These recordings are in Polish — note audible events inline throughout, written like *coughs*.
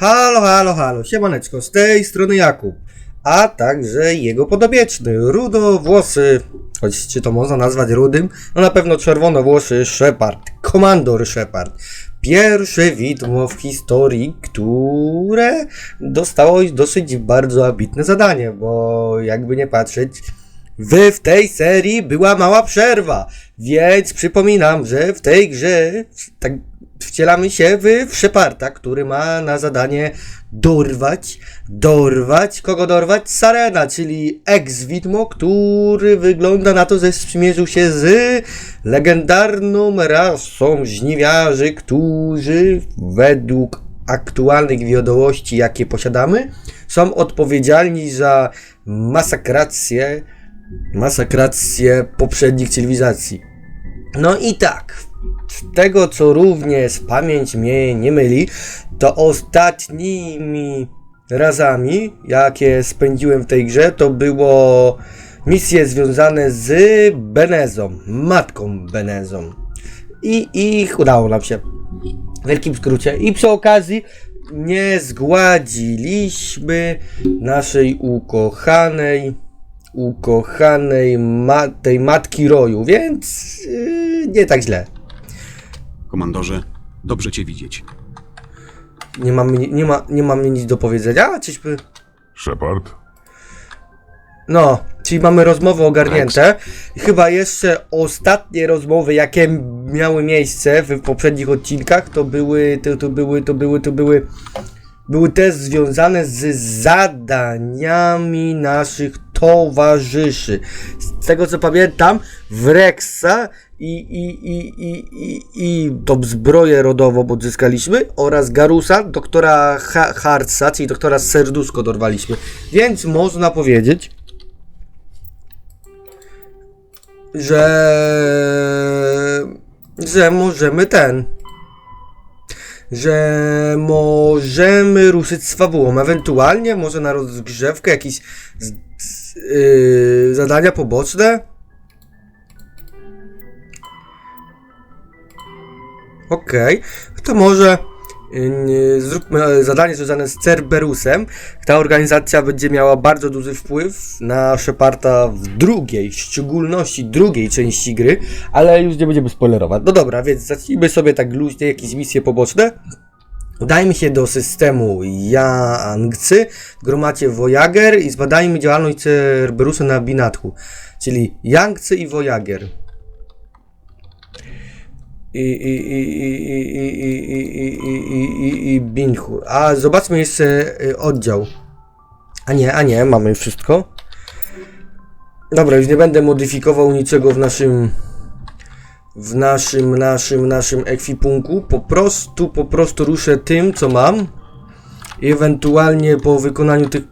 Halo, halo, halo, siemaneczko, z tej strony Jakub, a także jego podobieczny, rudowłosy, choć czy to można nazwać rudym, no na pewno czerwonowłosy Shepard, komandor Shepard. Pierwsze widmo w historii, które dostało dosyć bardzo ambitne zadanie, bo jakby nie patrzeć, Wy w tej serii była mała przerwa, więc przypominam, że w tej grze tak wcielamy się w, Sheparda, który ma na zadanie dorwać, dorwać, kogo dorwać? Sarena, czyli ex-widmo, który wygląda na to, że sprzymierzył się z legendarną rasą żniwiarzy, którzy według aktualnych wiadomości, jakie posiadamy, są odpowiedzialni za masakrację masakrację poprzednich cywilizacji. No i tak, z tego co również pamięć mnie nie myli, to ostatnimi razami, jakie spędziłem w tej grze, to było misje związane z Benezą, matką Benezą. I ich udało nam się. W wielkim skrócie. I przy okazji nie zgładziliśmy naszej ukochanej ukochanej ma tej matki roju, więc yy, nie tak źle. Komandorze, dobrze cię widzieć. Nie mam, nie ma, nie mam nic do powiedzenia, czyżby... Shepard? No, czyli mamy rozmowy ogarnięte. I Chyba jeszcze ostatnie rozmowy, jakie miały miejsce w poprzednich odcinkach, to były, to, to były, to były, to były, były też związane z zadaniami naszych towarzyszy. Z tego co pamiętam, w Rexa i, i, i, i, i, i tą zbroję rodową odzyskaliśmy oraz Garusa, doktora ha Hartsa, czyli doktora Serduszko dorwaliśmy. Więc można powiedzieć, że że możemy ten że możemy ruszyć z fabułą, ewentualnie może na rozgrzewkę z, yy, zadania poboczne. Okej, to może yy, zróbmy e, zadanie związane z Cerberusem. Ta organizacja będzie miała bardzo duży wpływ na Sheparda w drugiej, w szczególności drugiej części gry, ale już nie będziemy spoilerować. No dobra, więc zacznijmy sobie tak luźnie jakieś misje poboczne. Udajmy się do systemu Yangtze w gromacie Voyager i zbadajmy działalność Cerberusa na Binathu, czyli Yangtze i Voyager. I, i, i, i, i, i, i, i, i, i. A zobaczmy jeszcze y, oddział. A nie, a nie, mamy wszystko. Dobra, już nie będę modyfikował niczego w naszym w naszym, naszym, naszym ekwipunku. Po prostu, po prostu ruszę tym, co mam. Ewentualnie po wykonaniu tych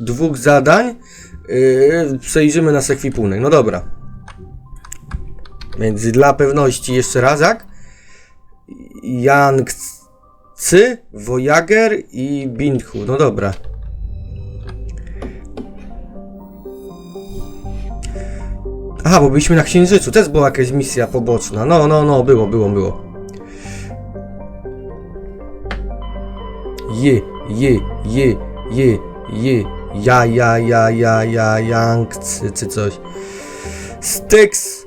dwóch zadań yy, przejrzymy nasz ekwipunek. No dobra. Więc dla pewności jeszcze raz jak? Yangtze, Voyager i Binthu. No dobra. Aha, bo byliśmy na Księżycu, też była jakaś misja poboczna. No, no, no, było, było, było. Je, je, je, je, je, ja, ja, ja, ja, ja, Yangtze, czy coś. Styx.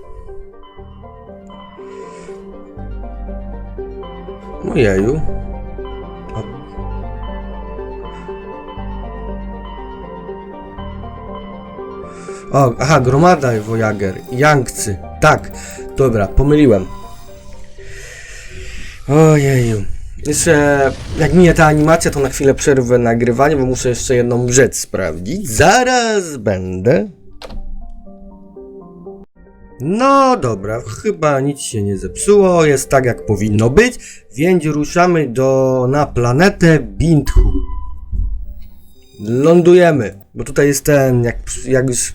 Ojeju. O, aha, gromada Voyager, Yangtze. Tak, dobra, pomyliłem. Ojeju. Jeszcze, jak minie ta animacja, to na chwilę przerwę nagrywanie, bo muszę jeszcze jedną rzecz sprawdzić. Zaraz będę. No dobra, chyba nic się nie zepsuło, jest tak jak powinno być, więc ruszamy do, na planetę Binthu. Lądujemy, bo tutaj jest ten, jak, jak już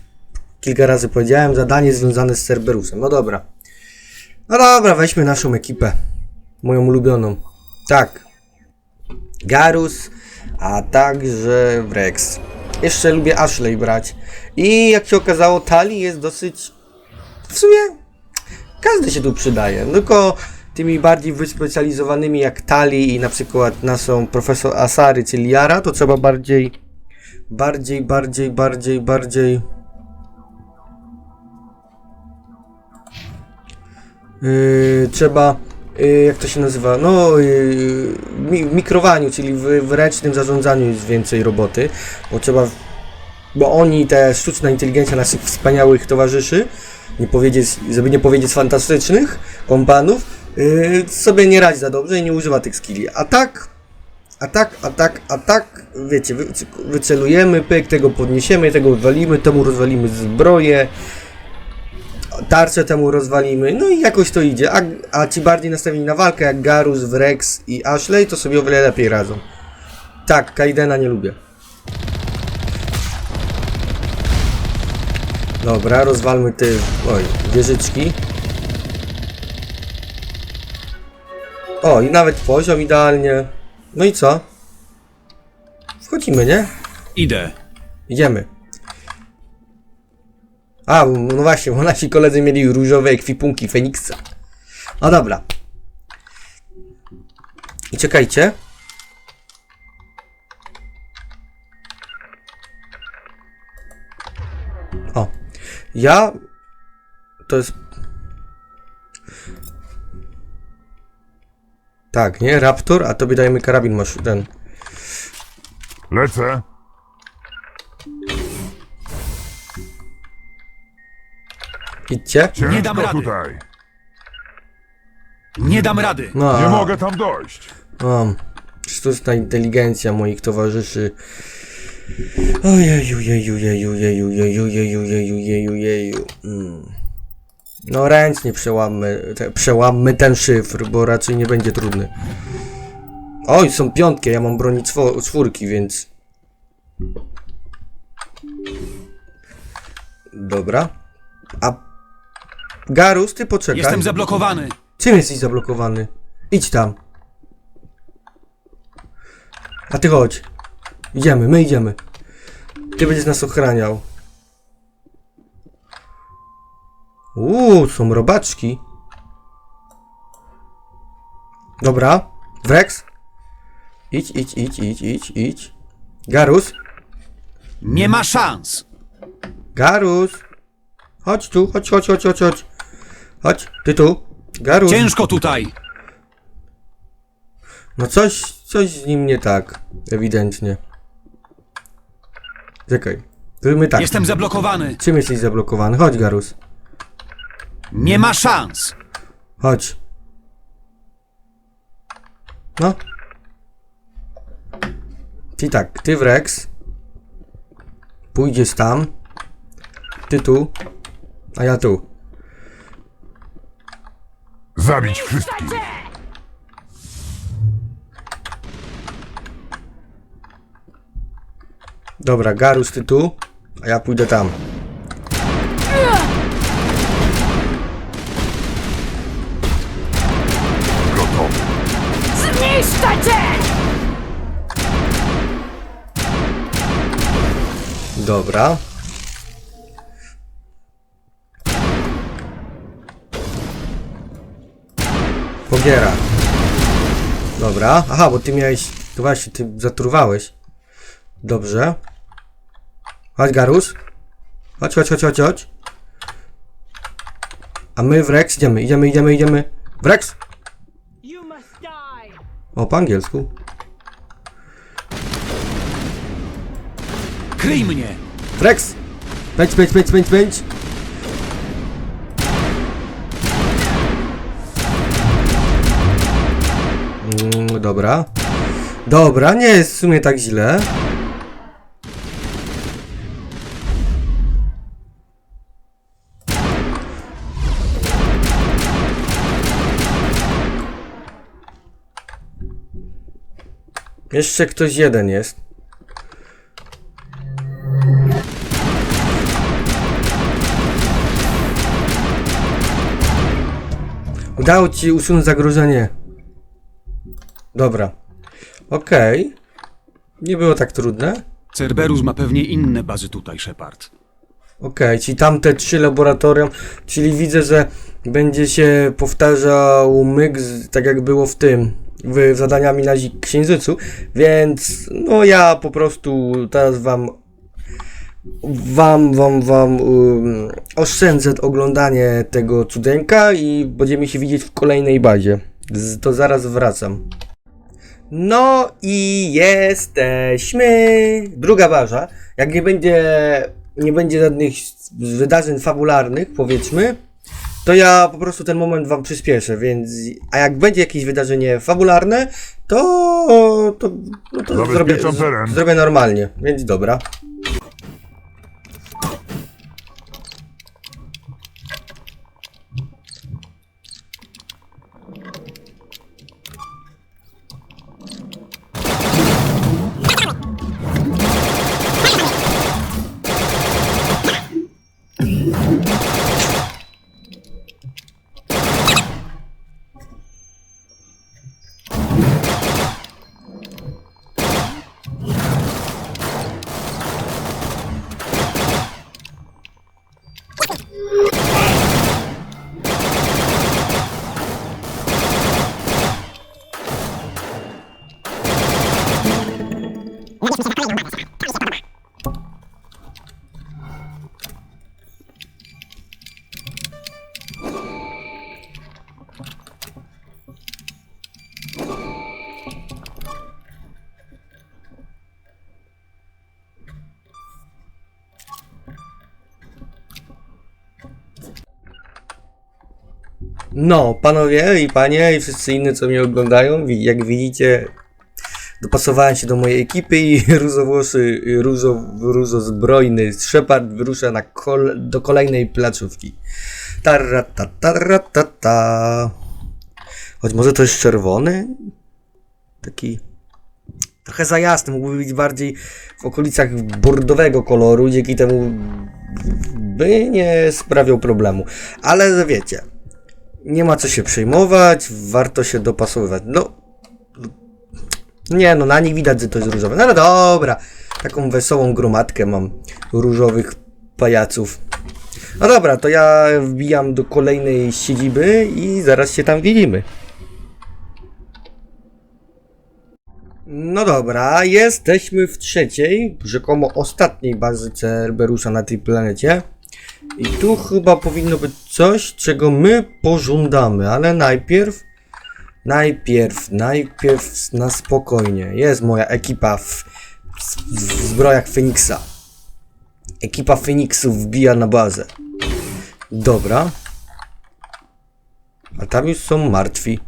kilka razy powiedziałem, zadanie związane z Cerberusem. No dobra. No dobra, weźmy naszą ekipę. Moją ulubioną. Tak. Garus, a także Rex. Jeszcze lubię Ashley brać. I jak się okazało, Tali jest dosyć... W sumie każdy się tu przydaje. Tylko tymi bardziej wyspecjalizowanymi jak Tali i na przykład naszą profesor Asary, czyli Yara, to trzeba bardziej, bardziej, bardziej, bardziej, bardziej Yy, trzeba, yy, jak to się nazywa, no yy, w mikrowaniu, czyli w, ręcznym zarządzaniu jest więcej roboty, bo trzeba, bo oni, te sztuczna inteligencja naszych wspaniałych towarzyszy, nie powiedzieć, żeby nie powiedzieć fantastycznych kompanów, yy, sobie nie radzi za dobrze i nie używa tych skilli. A tak, a tak, a tak, a tak, wiecie, wy, wycelujemy, pyk, tego podniesiemy, tego wywalimy, temu rozwalimy zbroję, tarczę temu rozwalimy, no i jakoś to idzie. A, a ci bardziej nastawieni na walkę, jak Garus, Vrex i Ashley, to sobie o wiele lepiej radzą. Tak, Kaidena nie lubię. Dobra, rozwalmy te, oj, wieżyczki. O, i nawet poziom idealnie. No i co? Wchodzimy, nie? Idę. Idziemy. A, no właśnie, bo nasi koledzy mieli różowe ekwipunki Feniksa. No dobra. I czekajcie. O. Ja... To jest... Tak, nie? Raptor, a tobie dajemy karabin, masz ten... Lecę. Idźcie. Ciężko dam rady. tutaj. Nie dam rady. No, Nie mogę tam dojść. O, sztuczna inteligencja moich towarzyszy. Ojeju, jeju, jeju, jeju, jeju, jeju, jeju, jeju, jeju. Mm. No ręcznie przełammy, te, przełammy ten szyfr, bo raczej nie będzie trudny. Oj, są piątki, ja mam broni czwo- czwórki, więc... Dobra. A... Garus, ty poczekaj. Jestem zablokowany. Czym jesteś zablokowany? Idź tam. A ty chodź. Idziemy, my idziemy. Ty będziesz nas ochraniał. Uuu, są robaczki. Dobra. Vrex. Idź, idź, idź, idź, idź, idź. Garus. Nie ma szans. Garus. Chodź tu, chodź, chodź, chodź, chodź, chodź. Chodź, ty tu. Garus. Ciężko tutaj. No coś, coś z nim nie tak, ewidentnie. Czekaj, zróbmy tak. Jestem zablokowany. Czym jesteś zablokowany? Chodź, Garus. Nie ma szans. Chodź. No. Czyli tak, ty w Rex. Pójdziesz tam. Ty tu. A ja tu. Zabić wszystkich. Dobra, Garus, ty tu. A ja pójdę tam. Gotowy. Zniszczę cię! Dobra. Pogiera. Dobra. Aha, bo ty miałeś... To właśnie, ty zatruwałeś. Dobrze. Chodź, Garus. Chodź, chodź, chodź, chodź, chodź. A my w Rex idziemy, idziemy, idziemy, idziemy. W Rex! O, po angielsku. Kryj mnie. Rex! Pędź, pędź, pędź, pędź, pędź. Dobra. Dobra, nie jest w sumie tak źle. Jeszcze ktoś jeden jest. Udało ci usunąć zagrożenie. Dobra. Okej. Nie było tak trudne. Cerberus ma pewnie inne bazy tutaj, Shepard. Okej, czyli tamte trzy laboratorium, czyli widzę, że będzie się powtarzał myk, z- tak jak było w tym, w zadaniami na Zi- Księżycu, więc no ja po prostu teraz wam wam, wam, wam um, oszczędzę oglądanie tego cudeńka i będziemy się widzieć w kolejnej bazie. Z, to zaraz wracam. No i jesteśmy. Druga baza. Jak nie będzie, nie będzie żadnych wydarzeń fabularnych, powiedzmy, to ja po prostu ten moment wam przyspieszę, więc. A jak będzie jakieś wydarzenie fabularne, to. to, no to zrobię, teren. zrobię normalnie, więc dobra. No, panowie i panie i wszyscy inni, co mnie oglądają, jak widzicie, dopasowałem się do mojej ekipy i *laughs* różowłosy, różo, różozbrojny Shepard wyrusza na kol, do kolejnej placówki. Tarata, tarata, ta. Choć może to jest czerwony? Taki trochę za jasny, mógłby być bardziej w okolicach bordowego koloru, dzięki temu by nie sprawiał problemu. Ale wiecie, nie ma co się przejmować, warto się dopasowywać. No, nie no, na nich widać, że to jest różowe. No ale dobra, taką wesołą gromadkę mam różowych pajaców. No dobra, to ja wbijam do kolejnej siedziby i zaraz się tam widzimy. No dobra, jesteśmy w trzeciej, rzekomo ostatniej bazy Cerberusa na tej planecie. I tu chyba powinno być coś, czego my pożądamy, ale najpierw, najpierw, najpierw na spokojnie. Jest moja ekipa w, w, w zbrojach Feniksa. Ekipa Feniksów wbija na bazę. Dobra. A tam już są martwi.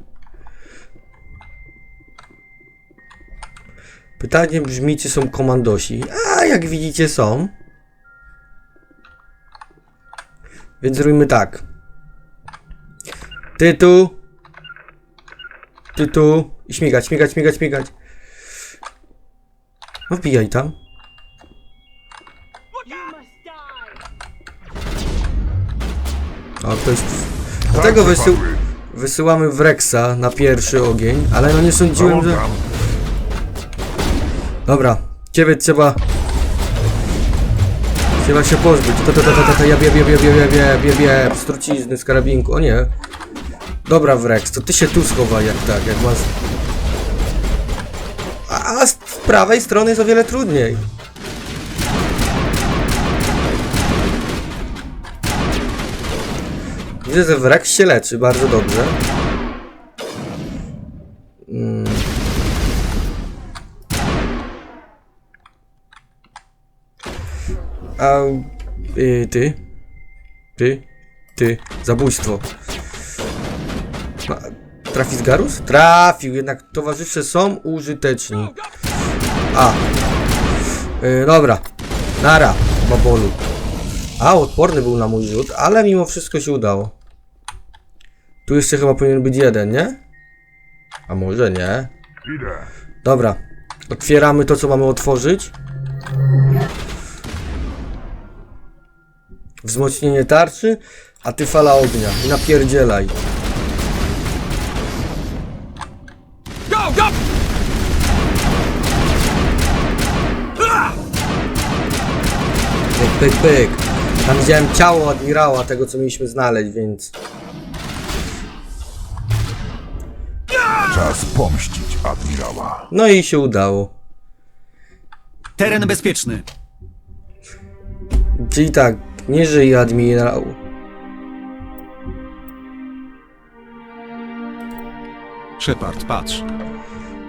Pytanie brzmi, czy są komandosi. A jak widzicie są. Więc zrobimy tak. Ty tu. Ty tu. I śmigać, śmigać, śmigać, śmigać. No wbijaj tam. O, to jest... Dlatego wysył... wysyłamy Wrexa na pierwszy ogień, ale no nie sądziłem, że... Dobra, ciebie trzeba... Trzeba się pozbyć. Ta, ta, ta, ta, ta, ta, ja wiem, wiem, wiem, wiem, wiem, wiem, wiem. Strucizny z karabinku, o nie. Dobra, Wrex, to ty się tu schowaj, jak tak, jak masz... A, a z prawej strony jest o wiele trudniej. Widzę, że Wrex się leczy bardzo dobrze. A y, ty? Ty? Ty? Zabójstwo. Ma, trafi z Garus? Trafił, jednak towarzysze są użyteczni. A. Y, dobra. Nara, babolu. A, odporny był na mój rzut, ale mimo wszystko się udało. Tu jeszcze chyba powinien być jeden, nie? A może nie? Dobra. Otwieramy to, co mamy otworzyć. Wzmocnienie tarczy, a ty fala ognia. I napierdzielaj. Go, go! Pyk, pyk, pyk. Tam widziałem ciało admirała, tego co mieliśmy znaleźć, więc... Czas pomścić admirała. No i się udało. Teren bezpieczny. Czyli tak, nie żyje admirał. Shepard, patrz.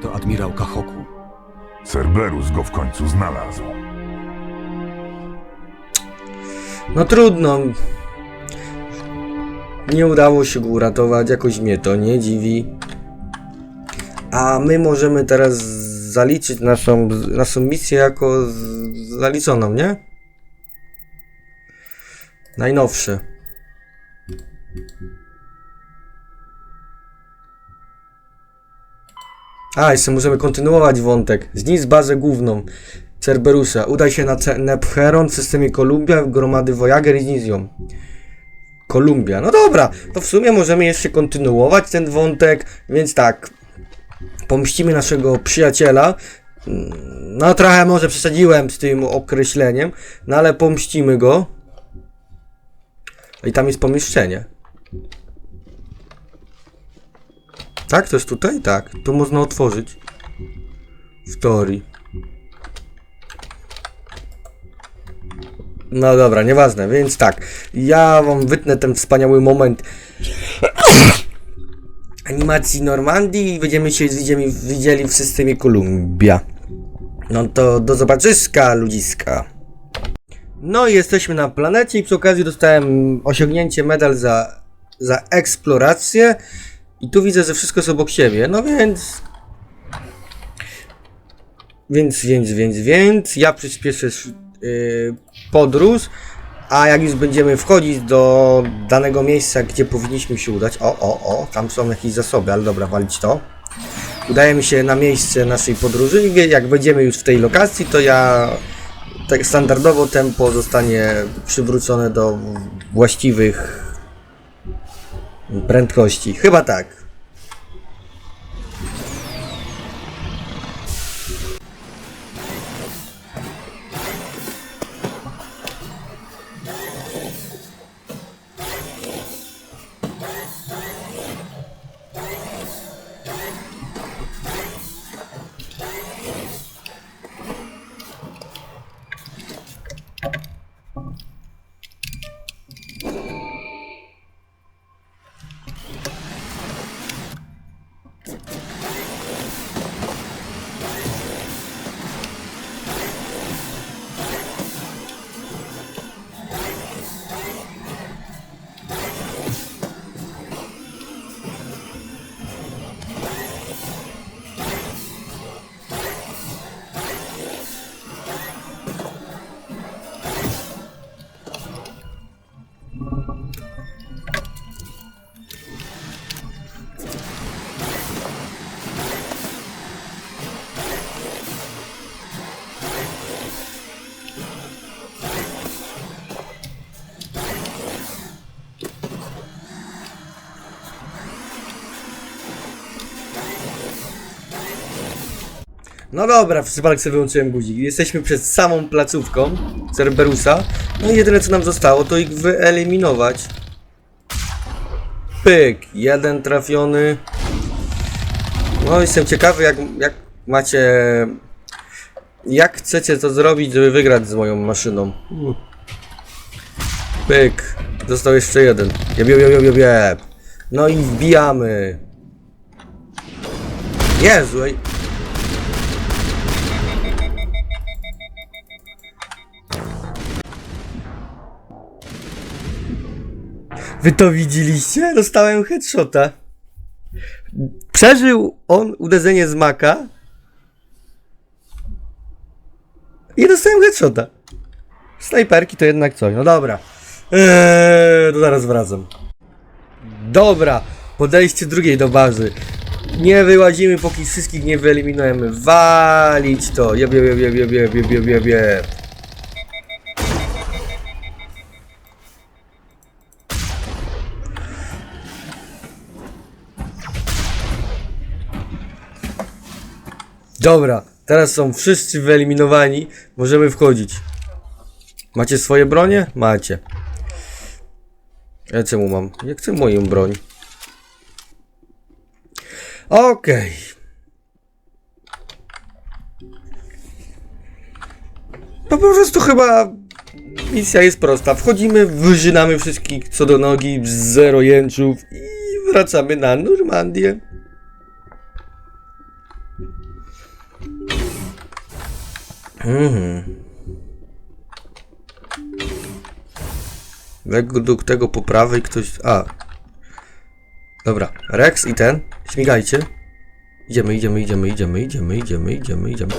To admirał Kahoku. Cerberus go w końcu znalazł. No trudno. Nie udało się go uratować, jakoś mnie to nie dziwi. A my możemy teraz zaliczyć naszą, naszą misję jako z- zaliczoną, nie? Najnowsze. A, jeszcze możemy kontynuować wątek. Zniszcz bazę główną Cerberusa. Udaj się na Nepheron w systemie Columbia, gromady Voyager i zniszcz ją. Kolumbia. No dobra, to w sumie możemy jeszcze kontynuować ten wątek, więc tak. Pomścimy naszego przyjaciela. Mm, No trochę może przesadziłem z tym określeniem, no ale pomścimy go. I tam jest pomieszczenie. Tak, to jest tutaj? Tak. Tu można otworzyć. W teorii. No dobra, nieważne, więc tak. Ja wam wytnę ten wspaniały moment *coughs* animacji Normandii i będziemy się widzieli, widzieli w systemie Columbia. No to do zobaczyska, ludziska. No i jesteśmy na planecie i przy okazji dostałem osiągnięcie medal za, za eksplorację. I tu widzę, że wszystko jest obok siebie, no więc... Więc, więc, więc, więc, ja przyspieszę yy, podróż, a jak już będziemy wchodzić do danego miejsca, gdzie powinniśmy się udać, o, o, o, tam są jakieś zasoby, ale dobra, walić to. Udajemy się na miejsce naszej podróży i jak będziemy już w tej lokacji, to ja tak standardowo tempo zostanie przywrócone do właściwych prędkości. Chyba tak. No dobra, w sobie wyłączyłem guzik. Jesteśmy przed samą placówką Cerberusa. No i jedyne co nam zostało to ich wyeliminować. Pyk, jeden trafiony. No jestem ciekawy jak, jak macie... Jak chcecie to zrobić, żeby wygrać z moją maszyną. Pyk, został jeszcze jeden. Jeb, jeb, jeb, jeb, jeb. No i wbijamy. Jezu. Wy to widzieliście? Dostałem headshota. Przeżył on uderzenie z maka. I dostałem headshota. Snajperki to jednak coś. No dobra. Eee, to zaraz wracam. Dobra, podejście drugiej do bazy. Nie wyłazimy, póki wszystkich nie wyeliminujemy. Walić to. Jeb, jeb, jeb, jeb, jeb, jeb, jeb, jeb. Dobra, teraz są wszyscy wyeliminowani. Możemy wchodzić. Macie swoje bronie? Macie. Ja czemu mam? Ja chcę moją broń. Okej. No po prostu chyba misja jest prosta. Wchodzimy, wyżynamy wszystkich co do nogi, zero jęczów i wracamy na Normandię. Mhm. Według tego po prawej ktoś... A. Dobra. Rex i ten. Śmigajcie. Idziemy, idziemy, idziemy, idziemy, idziemy, idziemy, idziemy, idziemy.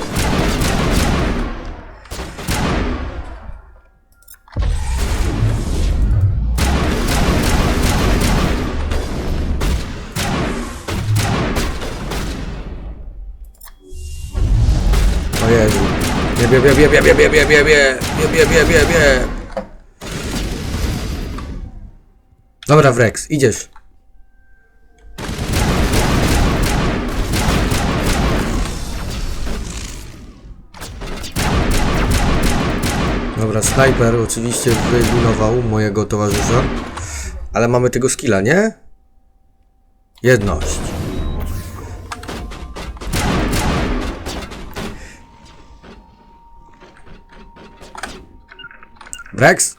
Bie, bie, bie, bie, bie, bie, bie, bie, bie, bie, bie, bie, bie. Dobra, Wrex, idziesz. Dobra, snajper oczywiście wyeliminował mojego towarzysza. Ale mamy tego skilla, nie? Jedność. Rex?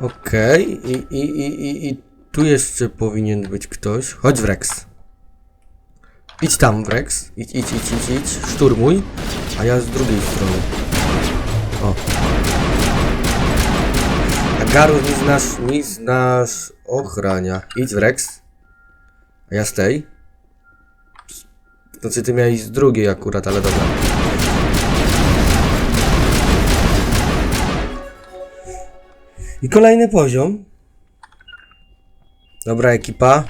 Okej, I, i, i, i, i tu jeszcze powinien być ktoś. Chodź Rex. Idź tam, Rex. Idź, idź, idź, idź, idź. Szturmuj. A ja z drugiej strony. O. A Garus mi z nas, mi nas ochrania. Idź, Rex. A ja z tej. Znaczy ty miałeś z drugiej akurat, ale dobra. I kolejny poziom. Dobra ekipa.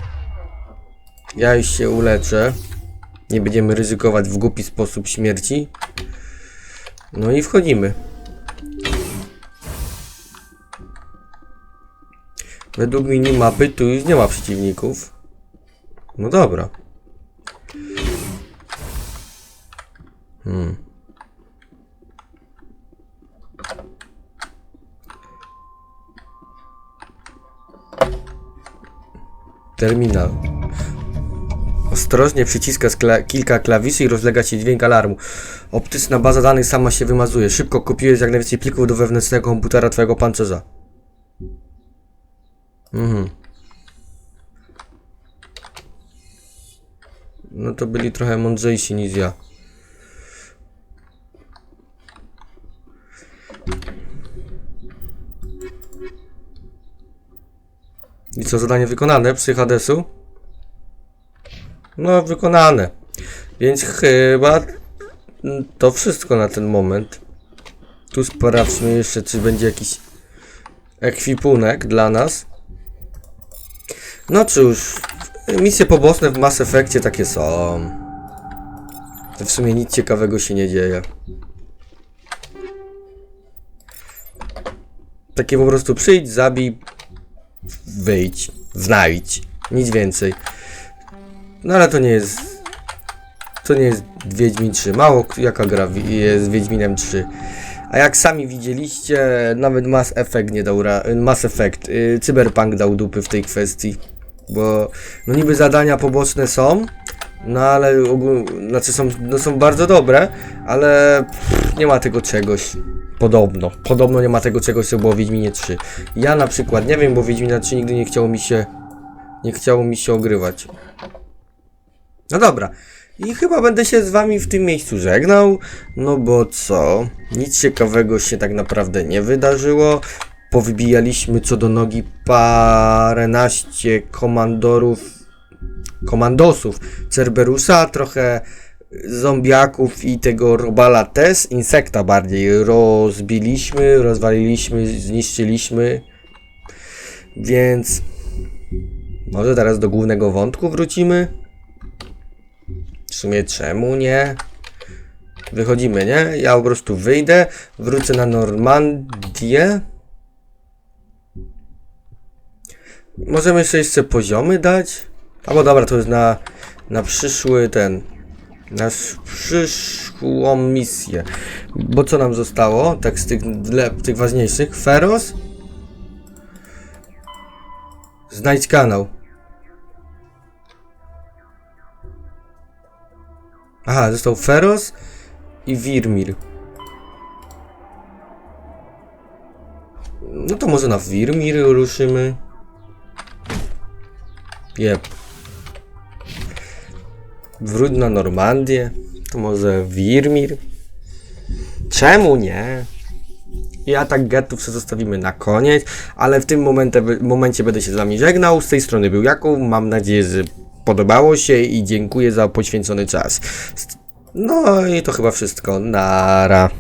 Ja już się uleczę. Nie będziemy ryzykować w głupi sposób śmierci. No i wchodzimy. Według minimapy tu już nie ma przeciwników. No dobra. Hmm. Terminal. Ostrożnie przyciska skla- kilka klawiszy i rozlega się dźwięk alarmu. Optyczna baza danych sama się wymazuje. Szybko kopiujesz jak najwięcej plików do wewnętrznego komputera twojego pancerza. Mhm. No to byli trochę mądrzejsi niż ja. I co, zadanie wykonane przy Hadesu? No, wykonane. Więc chyba to wszystko na ten moment. Tu sprawdźmy jeszcze, czy będzie jakiś ekwipunek dla nas. No cóż, misje poboczne w Mass Effectie takie są. W sumie nic ciekawego się nie dzieje. Takie po prostu przyjdź, zabij, wyjdź, znajdź. Nic więcej. No ale to nie jest. To nie jest Wiedźmin 3. Mało jaka gra jest Wiedźminem 3. A jak sami widzieliście, nawet Mass Effect nie dał ra- Mass Effect, yy, Cyberpunk dał dupy w tej kwestii. Bo no niby zadania poboczne są, no ale ogól- znaczy są, no są bardzo dobre, ale pff, nie ma tego czegoś. Podobno. Podobno nie ma tego czegoś, co było w Wiedźminie 3. Ja na przykład nie wiem, bo Wiedźmina 3 nigdy nie chciało mi się nie chciało mi się ogrywać. No dobra. I chyba będę się z wami w tym miejscu żegnał, no bo co? Nic ciekawego się tak naprawdę nie wydarzyło. Powybijaliśmy co do nogi paręnaście komandorów, komandosów Cerberusa, trochę zombiaków i tego robala też, insekta bardziej, rozbiliśmy, rozwaliliśmy, zniszczyliśmy. Więc może teraz do głównego wątku wrócimy? Sumie czemu nie? wychodzimy, nie? Ja po prostu wyjdę, wrócę na Normandię. Możemy jeszcze poziomy dać? Albo dobra, to jest na, na przyszły ten. Na sz- przyszłą misję. Bo co nam zostało? Tak z tych, tych ważniejszych. Feros. Znajdź kanał. Aha, został Feros i Wirmir. No to może na Wirmir ruszymy. Jep. Wróć na Normandię. To może Wirmir. Czemu nie? I atak sobie zostawimy na koniec, ale w tym momencie, momencie będę się z wami żegnał. Z tej strony był Jakub. Mam nadzieję, że podobało się i dziękuję za poświęcony czas. No i to chyba wszystko. Nara.